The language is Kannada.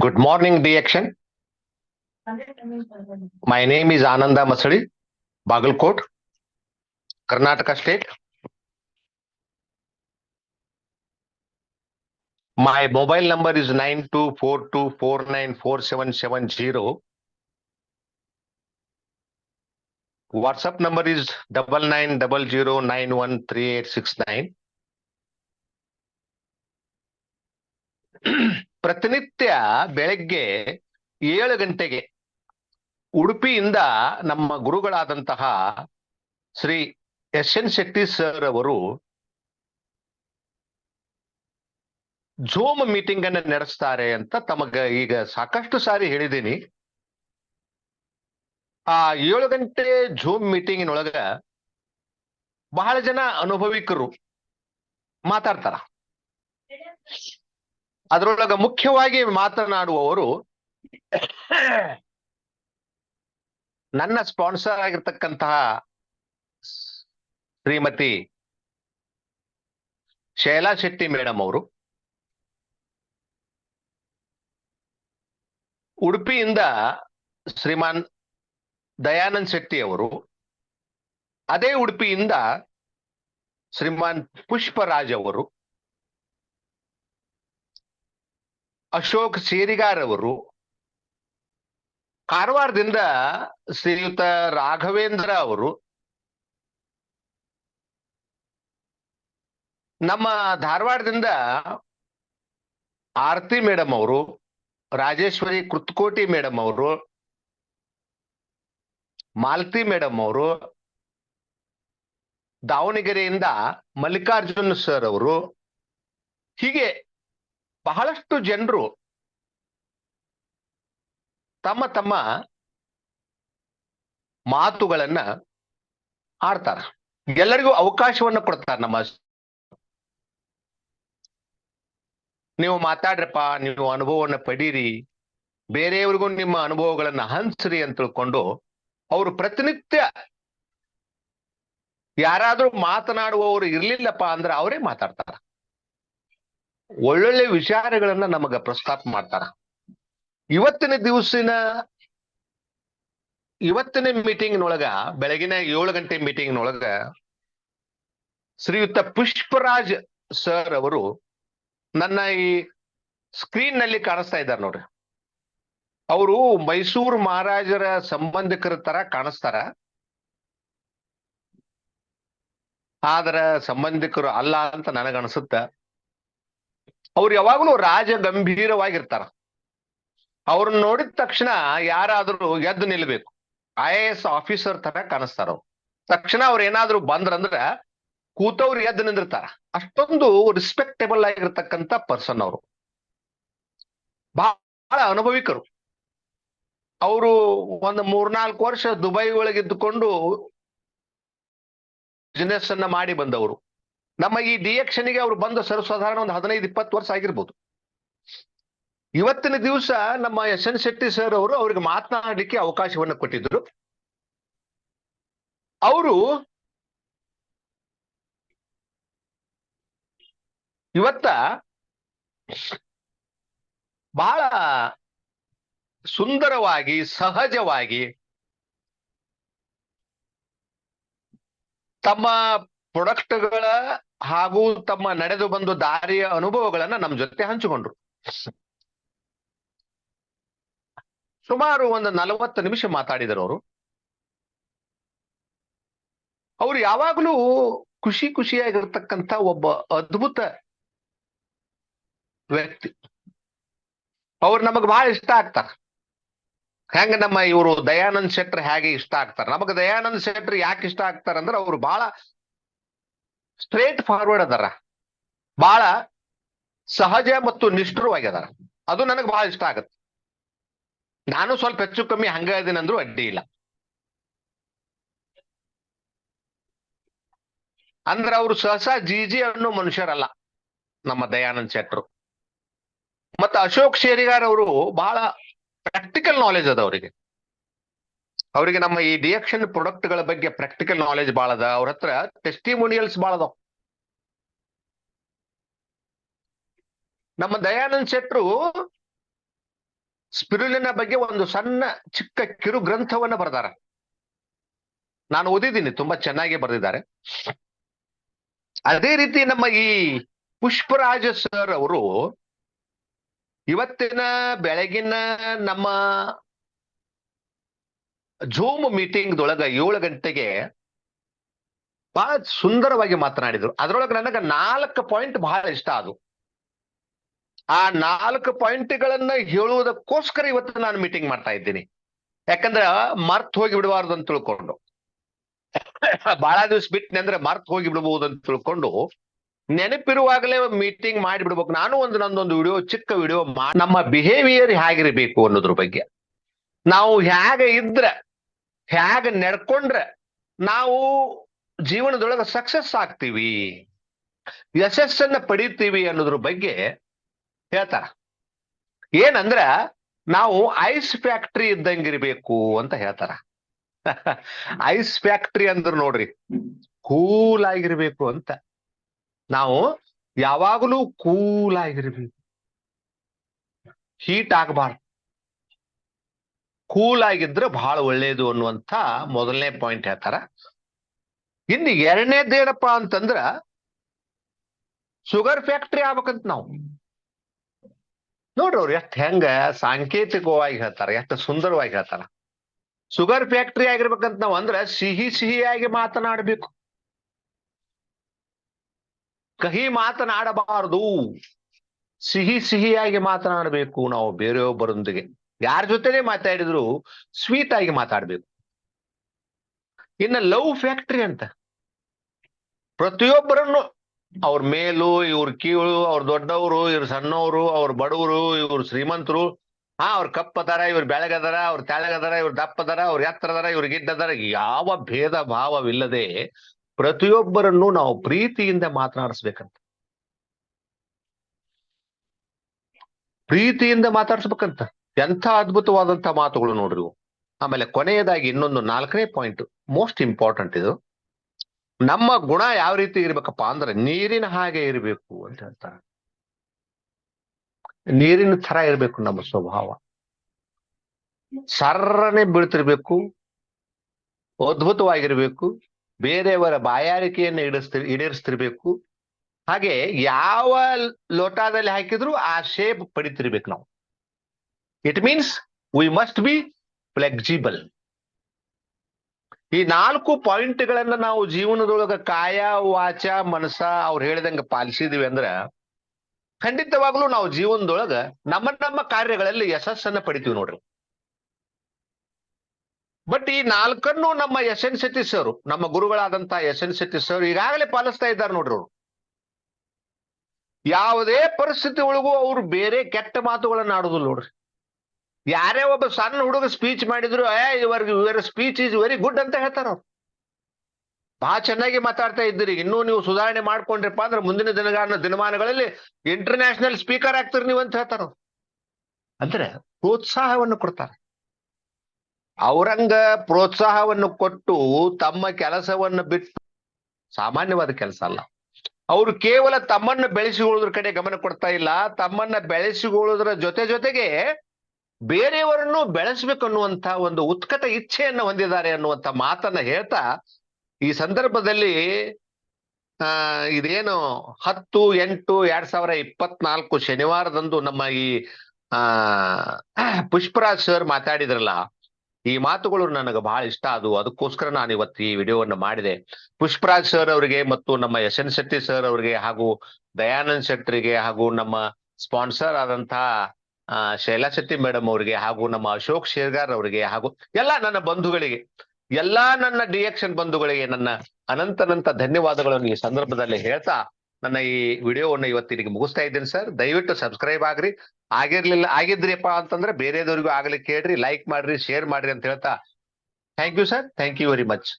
Good morning, the action. My name is Ananda Masadi, Bagalkot, Karnataka State. My mobile number is 9242494770. WhatsApp number is 9900913869. ಪ್ರತಿನಿತ್ಯ ಬೆಳಗ್ಗೆ ಏಳು ಗಂಟೆಗೆ ಉಡುಪಿಯಿಂದ ನಮ್ಮ ಗುರುಗಳಾದಂತಹ Shri S N Shetty sir ಅವರು ಝೂಮ್ ಮೀಟಿಂಗ್ ಅನ್ನು ನಡೆಸ್ತಾರೆ ಅಂತ ತಮಗ ಈಗ ಸಾಕಷ್ಟು ಸಾರಿ ಹೇಳಿದ್ದೀನಿ. ಆ ಏಳು ಗಂಟೆ ಝೂಮ್ ಮೀಟಿಂಗಿನೊಳಗ ಬಹಳ ಜನ ಅನುಭವಿಕರು ಮಾತಾಡ್ತಾರ. ಅದರೊಳಗ ಮುಖ್ಯವಾಗಿ ಮಾತನಾಡುವವರು ನನ್ನ ಸ್ಪಾನ್ಸರ್ ಆಗಿರ್ತಕ್ಕಂತಹ ಶ್ರೀಮತಿ ಶೈಲಾ ಶೆಟ್ಟಿ ಮೇಡಮ್ ಅವರು ಉಡುಪಿಯಿಂದ ಶ್ರೀಮಾನ್ ದಯಾನಂದ್ ಶೆಟ್ಟಿ ಅವರು ಅದೇ ಉಡುಪಿಯಿಂದ ಶ್ರೀಮಾನ್ ಪುಷ್ಪರಾಜ್ ಅವರು ಅಶೋಕ್ ಸೇರಿಗಾರ್ ಅವರು ಕಾರವಾರದಿಂದ ಶ್ರೀಯುತ ರಾಘವೇಂದ್ರ ಅವರು ನಮ್ಮ ಧಾರವಾಡದಿಂದ ಆರತಿ ಮೇಡಮ್ ಅವರು, ರಾಜೇಶ್ವರಿ ಕೃತ್ಕೋಟಿ ಮೇಡಮ್ ಅವರು, ಮಾಲತಿ ಮೇಡಮ್ ಅವರು, ದಾವಣಗೆರೆಯಿಂದ ಮಲ್ಲಿಕಾರ್ಜುನ್ ಸರ್ ಅವರು, ಹೀಗೆ ಬಹಳಷ್ಟು ಜನರು ತಮ್ಮ ತಮ್ಮ ಮಾತುಗಳನ್ನ ಆಡ್ತಾರ. ಎಲ್ಲರಿಗೂ ಅವಕಾಶವನ್ನ ಕೊಡ್ತಾರ ನಮ್ಮ ನೀವು ಮಾತಾಡ್ರಪ್ಪ, ನೀವು ಅನುಭವವನ್ನ ಪಡೀರಿ. ಬೇರೆಯವ್ರಿಗೂ ನಿಮ್ಮ ಅನುಭವಗಳನ್ನ ಹಂಚ್ರಿ ಅಂತ ತಿಳ್ಕೊಂಡು ಅವರು ಪ್ರತಿನಿತ್ಯ ಯಾರಾದ್ರೂ ಮಾತನಾಡುವವರು ಇರ್ಲಿಲ್ಲಪ್ಪ ಅಂದ್ರೆ ಅವರೇ ಮಾತಾಡ್ತಾರ. ಒಳ್ಳೊಳ್ಳೆ ವಿಚಾರಗಳನ್ನ ನಮಗ ಪ್ರಸ್ತಾಪ ಮಾಡ್ತಾರ. ಇವತ್ತಿನ ದಿವಸಿನ, ಇವತ್ತಿನ ಮೀಟಿಂಗ್ನೊಳಗ, ಬೆಳಗಿನ ಏಳು ಗಂಟೆ ಮೀಟಿಂಗ್ನೊಳಗ ಶ್ರೀಯುತ ಪುಷ್ಪರಾಜ್ ಸರ್ ಅವರು ನನ್ನ ಈ ಸ್ಕ್ರೀನ್ನಲ್ಲಿ ಕಾಣಿಸ್ತಾ ಇದ್ದಾರೆ ನೋಡ್ರಿ. ಅವರು ಮೈಸೂರು ಮಹಾರಾಜರ ಸಂಬಂಧಿಕರ ತರ ಕಾಣಿಸ್ತಾರ. ಆದ್ರ ಸಂಬಂಧಿಕರು ಅಲ್ಲ ಅಂತ ನನಗನ್ಸುತ್ತ. ಅವ್ರು ಯಾವಾಗಲೂ ರಾಜ ಗಂಭೀರವಾಗಿರ್ತಾರ ಅವ್ರನ್ನ ನೋಡಿದ ತಕ್ಷಣ ಯಾರಾದ್ರೂ ಎದ್ದು ನಿಲ್ಬೇಕು. ಐ ಎ ಎಸ್ ಆಫೀಸರ್ ತರ ಕಾಣಿಸ್ತಾರ ತಕ್ಷಣ ಅವ್ರು ಏನಾದ್ರು ಬಂದ್ರಂದ್ರ ಕೂತವ್ರು ಎದ್ದು ನಿಂದಿರ್ತಾರ. ಅಷ್ಟೊಂದು ರಿಸ್ಪೆಕ್ಟೇಬಲ್ ಆಗಿರ್ತಕ್ಕಂಥ ಪರ್ಸನ್ ಅವರು. ಬಹಳ ಅನುಭವಿಕರು. ಅವರು ಒಂದು ಮೂರ್ನಾಲ್ಕು ವರ್ಷ ದುಬೈ ಒಳಗಿದ್ದುಕೊಂಡು ಬಿಸ್ನೆಸ್ ಅನ್ನ ಮಾಡಿ ಬಂದವರು. ನಮ್ಮ ಈ ಡಿಎಕ್ಷನ್ಗೆ ಅವ್ರು ಬಂದ ಸರ್ವಸಾಧಾರಣ ಒಂದು ಹದಿನೈದು, ಇಪ್ಪತ್ತು ವರ್ಷ ಆಗಿರ್ಬೋದು. ಇವತ್ತಿನ ದಿವಸ ನಮ್ಮ ಎಸ್ ಎನ್ ಶೆಟ್ಟಿ ಸರ್ ಅವರು ಅವ್ರಿಗೆ ಮಾತನಾಡಲಿಕ್ಕೆ ಅವಕಾಶವನ್ನು ಕೊಟ್ಟಿದ್ರು ಅವರು ಇವತ್ತ ಬಹಳ ಸುಂದರವಾಗಿ, ಸಹಜವಾಗಿ ತಮ್ಮ ಪ್ರಾಡಕ್ಟ್ಗಳ ಹಾಗೂ ತಮ್ಮ ನಡೆದು ಬಂದು ದಾರಿಯ ಅನುಭವಗಳನ್ನ ನಮ್ಮ ಜೊತೆ ಹಂಚಿಕೊಂಡ್ರು. ಸುಮಾರು ಒಂದು ನಲವತ್ತು ನಿಮಿಷ ಮಾತಾಡಿದರು ಅವರು. ಅವ್ರು ಯಾವಾಗಲೂ ಖುಷಿ ಖುಷಿಯಾಗಿರ್ತಕ್ಕಂಥ ಒಬ್ಬ ಅದ್ಭುತ ವ್ಯಕ್ತಿ. ಅವ್ರು ನಮಗ್ ಬಹಳ ಇಷ್ಟ ಆಗ್ತಾರ. ಹೆಂಗ ನಮ್ಮ ಇವರು ದಯಾನಂದ್ ಶೆಟ್ರ್ ಹೇಗೆ ಇಷ್ಟ ಆಗ್ತಾರ? ನಮಗ್ ದಯಾನಂದ್ ಶೆಟ್ಟರ್ ಯಾಕೆ ಇಷ್ಟ ಆಗ್ತಾರ ಅಂದ್ರೆ ಅವ್ರು ಬಹಳ ಸ್ಟ್ರೇಟ್ ಫಾರ್ವರ್ಡ್ ಅದಾರ. ಬಹಳ ಸಹಜ ಮತ್ತು ನಿಷ್ಠುರವಾಗಿದಾರ ಅದು ನನಗೆ ಬಹಳ ಇಷ್ಟ ಆಗತ್ತೆ. ನಾನು ಸ್ವಲ್ಪ ಹೆಚ್ಚು ಕಮ್ಮಿ ಹಂಗ ಇದೀನಂದ್ರೂ ಅಡ್ಡಿ ಇಲ್ಲ. ಅಂದ್ರ ಅವರು ಸಹಸಾ ಜಿಜಿ ಅನ್ನೋ ಮನುಷ್ಯರಲ್ಲ ನಮ್ಮ ದಯಾನಂದ್ ಶೆಟ್ರು ಮತ್ತ ಅಶೋಕ್ ಶೇರಿಗಾರ್ ಅವರು ಬಹಳ ಪ್ರಾಕ್ಟಿಕಲ್ ನಾಲೆಜ್ ಅದ ಅವರಿಗೆ. ಅವರಿಗೆ ನಮ್ಮ ಈ ಡಿಯಕ್ಷನ್ ಪ್ರೊಡಕ್ಟ್ಗಳ ಬಗ್ಗೆ ಪ್ರಾಕ್ಟಿಕಲ್ ನಾಲೆಜ್ ಬಹಳ ಅದ ಅವ್ರ ಹತ್ರ ಟೆಸ್ಟಿಮೋನಿಯಲ್ಸ್ ಬಹಳ ಅದಾವ ನಮ್ಮ ದಯಾನಂದ್ ಶೆಟ್ರು ಸ್ಪಿರುಲಿನ ಬಗ್ಗೆ ಒಂದು ಸಣ್ಣ ಚಿಕ್ಕ ಕಿರು ಗ್ರಂಥವನ್ನ ಬರೆದಾರ. ನಾನು ಓದಿದ್ದೀನಿ, ತುಂಬಾ ಚೆನ್ನಾಗಿ ಬರೆದಿದ್ದಾರೆ. ಅದೇ ರೀತಿ ನಮ್ಮ ಈ ಪುಷ್ಪರಾಜ ಸರ್ ಅವರು ಇವತ್ತಿನ, ಬೆಳಗಿನ ನಮ್ಮ ಜೂಮ್ ಮೀಟಿಂಗ್ ದೊಳಗ ಏಳು ಗಂಟೆಗೆ ಬಹಳ ಸುಂದರವಾಗಿ ಮಾತನಾಡಿದ್ರು. ಅದರೊಳಗೆ ನನಗೆ ನಾಲ್ಕು ಪಾಯಿಂಟ್ ಬಹಳ ಇಷ್ಟ ಅದು. ಆ ನಾಲ್ಕು ಪಾಯಿಂಟ್ಗಳನ್ನ ಹೇಳುವುದಕ್ಕೋಸ್ಕರ ಇವತ್ತು ನಾನು ಮೀಟಿಂಗ್ ಮಾಡ್ತಾ ಇದ್ದೀನಿ. ಯಾಕಂದ್ರೆ ಮರ್ತ್ ಹೋಗಿ ಬಿಡಬಾರ್ದು ಅಂತ ತಿಳ್ಕೊಂಡು. ಬಹಳ ದಿವಸ ಬಿಟ್ಟನೆ ಅಂದ್ರೆ ಮರ್ತ್ ಹೋಗಿ ಬಿಡಬಹುದು ಅಂತ ತಿಳ್ಕೊಂಡು ನೆನಪಿರುವಾಗಲೇ ಮೀಟಿಂಗ್ ಮಾಡಿ ಬಿಡ್ಬೇಕು ನಾನು ಒಂದು ನಂದೊಂದು ವಿಡಿಯೋ, ಚಿಕ್ಕ ವಿಡಿಯೋ ನಮ್ಮ ಬಿಹೇವಿಯರ್ ಹೇಗಿರ್ಬೇಕು ಅನ್ನೋದ್ರ ಬಗ್ಗೆ. ನಾವು ಹೇಗೆ ಇದ್ರೆ ಹೇಗೆ ನಡ್ಕೊಂಡ್ರೆ ನಾವು ಜೀವನದೊಳಗೆ ಸಕ್ಸಸ್ ಆಗ್ತೀವಿ, ಯಶಸ್ಸನ್ನ ಪಡಿತೀವಿ ಅನ್ನೋದ್ರ ಬಗ್ಗೆ ಹೇಳ್ತಾರ. ಏನಂದ್ರ ನಾವು ಐಸ್ ಫ್ಯಾಕ್ಟ್ರಿ ಇದ್ದಂಗಿರ್ಬೇಕು ಅಂತ ಹೇಳ್ತಾರ. ಐಸ್ ಫ್ಯಾಕ್ಟ್ರಿ ಅಂದ್ರ ನೋಡ್ರಿ ಕೂಲ್ ಆಗಿರ್ಬೇಕು ಅಂತ. ನಾವು ಯಾವಾಗಲೂ ಕೂಲ್ ಆಗಿರ್ಬೇಕು. ಹೀಟ್ ಆಗಬಾರ್ದು. ಕೂಲ್ ಆಗಿದ್ರೆ ಬಹಳ ಒಳ್ಳೇದು ಅನ್ನುವಂತ ಮೊದಲನೇ ಪಾಯಿಂಟ್ ಹೇಳ್ತಾರ. ಇನ್ನು ಎರಡನೇದೇನಪ್ಪ ಅಂತಂದ್ರ ಶುಗರ್ ಫ್ಯಾಕ್ಟ್ರಿ ಆಗ್ಬೇಕಂತ ನಾವು. ನೋಡ್ರಿ ಅವ್ರು ಎಷ್ಟು ಹೆಂಗ ಸಾಂಕೇತಿಕವಾಗಿ ಹೇಳ್ತಾರ, ಎಷ್ಟು ಸುಂದರವಾಗಿ ಹೇಳ್ತಾರ. ಶುಗರ್ ಫ್ಯಾಕ್ಟ್ರಿ ಆಗಿರ್ಬೇಕಂತ ನಾವು ಅಂದ್ರ ಸಿಹಿ ಸಿಹಿಯಾಗಿ ಮಾತನಾಡಬೇಕು. ಕಹಿ ಮಾತನಾಡಬಾರದು. ಸಿಹಿ ಸಿಹಿಯಾಗಿ ಮಾತನಾಡಬೇಕು ನಾವು ಬೇರೆಯೊಬ್ಬರೊಂದಿಗೆ. ಯಾರ ಜೊತೆನೆ ಮಾತಾಡಿದ್ರು ಸ್ವೀಟ್ ಆಗಿ ಮಾತಾಡ್ಬೇಕು. ಇನ್ನ ಲವ್ ಫ್ಯಾಕ್ಟ್ರಿ ಅಂತ. ಪ್ರತಿಯೊಬ್ಬರನ್ನು ಅವ್ರ ಮೇಲು, ಇವ್ರ ಕೀಳು, ಅವ್ರ ದೊಡ್ಡವರು, ಇವ್ರ ಸಣ್ಣವರು, ಅವ್ರ ಬಡವರು, ಇವ್ರ ಶ್ರೀಮಂತರು, ಹಾ, ಅವ್ರ ಕಪ್ಪದಾರ ಇವ್ರ ಬೆಳಗದಾರ ಅವ್ರ ತೆಳಗದಾರ ಇವ್ರ ದಪ್ಪದಾರ ಅವ್ರ ಎತ್ತರದಾರ ಇವ್ರ ಗಿಡ್ಡದಾರ ಯಾವ ಭೇದ ಭಾವವಿಲ್ಲದೆ ಪ್ರತಿಯೊಬ್ಬರನ್ನು ನಾವು ಪ್ರೀತಿಯಿಂದ ಮಾತನಾಡಿಸ್ಬೇಕಂತ. ಪ್ರೀತಿಯಿಂದ ಮಾತಾಡ್ಸ್ಬೇಕಂತ. ಎಂಥ ಅದ್ಭುತವಾದಂತ ಮಾತುಗಳು ನೋಡ್ರಿ ಆಮೇಲೆ ಕೊನೆಯದಾಗಿ ಇನ್ನೊಂದು ನಾಲ್ಕನೇ ಪಾಯಿಂಟ್ ಮೋಸ್ಟ್ ಇಂಪಾರ್ಟೆಂಟ್ ಇದು. ನಮ್ಮ ಗುಣ ಯಾವ ರೀತಿ ಇರ್ಬೇಕಪ್ಪ ಅಂದ್ರೆ ನೀರಿನ ಹಾಗೆ ಇರಬೇಕು ಅಂತ ಹೇಳ್ತಾರೆ. ನೀರಿನ ತರ ಇರಬೇಕು ನಮ್ಮ ಸ್ವಭಾವ. ಸರ್ರನೆ ಬೀಳ್ತಿರ್ಬೇಕು, ಅದ್ಭುತವಾಗಿರ್ಬೇಕು, ಬೇರೆಯವರ ಬಾಯಾರಿಕೆಯನ್ನು ಇಡಿಸ್ತಿ, ಈಡೇರಿಸ್ತಿರ್ಬೇಕು. ಹಾಗೆ ಯಾವ ಲೋಟದಲ್ಲಿ ಹಾಕಿದ್ರು ಆ ಶೇಪ್ ಪಡಿತಿರ್ಬೇಕು ನಾವು. It means we must be flexible ಈ ನಾಲ್ಕು ಪಾಯಿಂಟ್ ಗಳನ್ನ ನಾವು ಜೀವನದೊಳಗ ಕಾಯ, ವಾಚ ಮನಸ ಅವ್ರು ಹೇಳಿದಂಗೆ ಪಾಲಿಸಿದ್ವಿ ಅಂದ್ರ ಖಂಡಿತವಾಗ್ಲೂ ನಾವು ಜೀವನದೊಳಗ ನಮ್ಮ ನಮ್ಮ ಕಾರ್ಯಗಳಲ್ಲಿ ಯಶಸ್ಸನ್ನ ಪಡಿತೀವಿ ನೋಡ್ರಿ. ಬಟ್ ಈ ನಾಲ್ಕನ್ನು ನಮ್ಮ ಎಸ್ ಎನ್ ಶೆಟ್ಟಿ ಸರ್ ನಮ್ಮ ಗುರುಗಳಾದಂತಹ ಎಸ್ ಎನ್ ಶೆಟ್ಟಿ ಸರ್ ಈಗಾಗಲೇ ಪಾಲಿಸ್ತಾ ಇದ್ದಾರೆ ನೋಡ್ರಿ ಅವರು. ಯಾವುದೇ ಪರಿಸ್ಥಿತಿ ಒಳಗೂ ಅವ್ರು ಬೇರೆ ಕೆಟ್ಟ ಮಾತುಗಳನ್ನ ಆಡೋದಿಲ್ಲ ನೋಡ್ರಿ. ಯಾರೇ ಒಬ್ಬ ಸಣ್ಣ ಹುಡುಗ ಸ್ಪೀಚ್ ಮಾಡಿದ್ರು, ಏ ಇವರ್ ಸ್ಪೀಚ್ ಈಸ್ ವೆರಿ ಗುಡ್ ಅಂತ ಹೇಳ್ತಾರ ಅವ್ರು. ಬಹಳ ಚೆನ್ನಾಗಿ ಮಾತಾಡ್ತಾ ಇದ್ದೀರಿ. ಇನ್ನೂ ನೀವು ಸುಧಾರಣೆ ಮಾಡ್ಕೊಂಡ್ರಪ್ಪ ಅಂದ್ರೆ ಮುಂದಿನ ದಿನಗಳ ದಿನಮಾನಗಳಲ್ಲಿ ಇಂಟರ್ನ್ಯಾಷನಲ್ ಸ್ಪೀಕರ್ ಆಗ್ತೀರಿ ನೀವು ಅಂತ ಹೇಳ್ತಾರ. ಅಂದ್ರೆ ಪ್ರೋತ್ಸಾಹವನ್ನು ಕೊಡ್ತಾರೆ. ಅವರಂಗ ಪ್ರೋತ್ಸಾಹವನ್ನು ಕೊಟ್ಟು ತಮ್ಮ ಕೆಲಸವನ್ನು ಬಿಟ್ಟು, ಸಾಮಾನ್ಯವಾದ ಕೆಲಸ ಅಲ್ಲ. ಅವರು ಕೇವಲ ತಮ್ಮನ್ನ ಬೆಳೆಸಿಕೊಳ್ಳೋದ್ರ ಕಡೆ ಗಮನ ಕೊಡ್ತಾ ಇಲ್ಲ. ತಮ್ಮನ್ನ ಬೆಳೆಸಿಕೊಳ್ಳೋದ್ರ ಜೊತೆ ಜೊತೆಗೆ ಬೇರೆಯವರನ್ನು ಬೆಳೆಸ್ಬೇಕು ಅನ್ನುವಂತ ಒಂದು ಉತ್ಕಟ ಇಚ್ಛೆಯನ್ನು ಹೊಂದಿದ್ದಾರೆ ಅನ್ನುವಂತ ಮಾತನ್ನ ಹೇಳ್ತಾ, ಈ ಸಂದರ್ಭದಲ್ಲಿ, ಆ, ಇದೇನು ಹತ್ತು, ಎಂಟು, ಎರಡ್ ಸಾವಿರ ಇಪ್ಪತ್ನಾಲ್ಕು ಶನಿವಾರದಂದು ನಮ್ಮ ಈ, ಆ, ಪುಷ್ಪರಾಜ್ ಸರ್ ಮಾತಾಡಿದ್ರಲ್ಲ, ಈ ಮಾತುಗಳು ನನಗೆ ಬಹಳ ಇಷ್ಟ. ಅದು ಅದಕ್ಕೋಸ್ಕರ ನಾನು ಇವತ್ತು ಈ ವಿಡಿಯೋವನ್ನು ಮಾಡಿದೆ. ಪುಷ್ಪರಾಜ್ ಸರ್ ಅವರಿಗೆ ಮತ್ತು ನಮ್ಮ ಎನ್ ಶೆಟ್ಟಿ ಸರ್ ಅವರಿಗೆ ಹಾಗೂ ದಯಾನಂದ್ ಶೆಟ್ಟರಿಗೆ ಹಾಗೂ ನಮ್ಮ ಸ್ಪಾನ್ಸರ್ ಆದಂತಹ ಆ, ಶೈಲಾ ಶೆಟ್ಟಿ ಮೇಡಮ್ ಅವರಿಗೆ ಹಾಗೂ ನಮ್ಮ ಅಶೋಕ್ ಶೇರ್ಗಾರ್ ಅವರಿಗೆ ಹಾಗೂ ಎಲ್ಲಾ ನನ್ನ ಬಂಧುಗಳಿಗೆ, ಎಲ್ಲಾ ನನ್ನ ಡಿಎಕ್ಷನ್ ಬಂಧುಗಳಿಗೆ ನನ್ನ ಅನಂತನಂತ ಧನ್ಯವಾದಗಳನ್ನು ಈ ಸಂದರ್ಭದಲ್ಲಿ ಹೇಳ್ತಾ ನನ್ನ ಈ ವಿಡಿಯೋವನ್ನು ಇವತ್ತಿನಿಗೆ ಮುಗಿಸ್ತಾ ಇದ್ದೀನಿ ಸರ್. ದಯವಿಟ್ಟು ಸಬ್ಸ್ಕ್ರೈಬ್ ಆಗ್ರಿ. ಆಗಿರ್ಲಿಲ್ಲ ಆಗಿದ್ರಿಪ್ಪ ಅಂತಂದ್ರೆ ಬೇರೆದವ್ರಿಗೂ ಆಗ್ಲಿಕ್ಕೆ ಹೇಳ್ರಿ ಲೈಕ್ ಮಾಡ್ರಿ, ಶೇರ್ ಮಾಡ್ರಿ ಅಂತ ಹೇಳ್ತಾ thank you sir. Thank you very much.